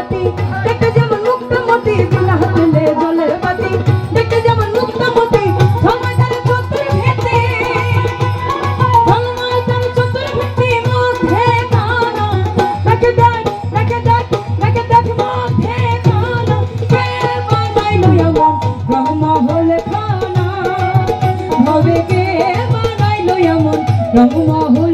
মতি। দেখতে যেমন মুক্ত মতি বিনা হাতে জলের বাতি। দেখতে যেমন মুক্ত মতি রহমা হলে খানা? ভবে কে বানাইলো এমন রহমা হলে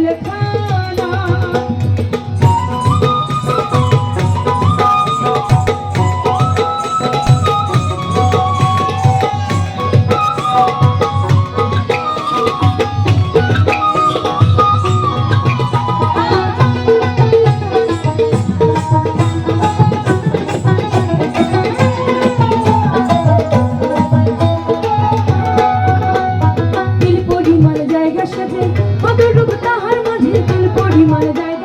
পরিমাণ যায়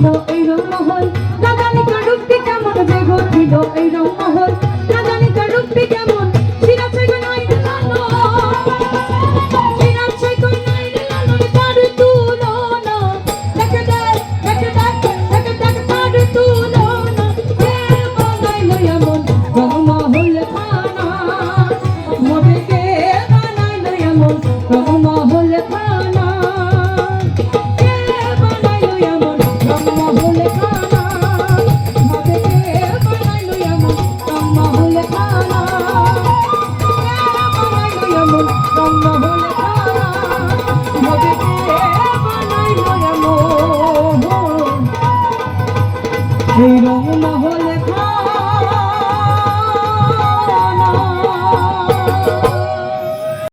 no. ফেরো মহলা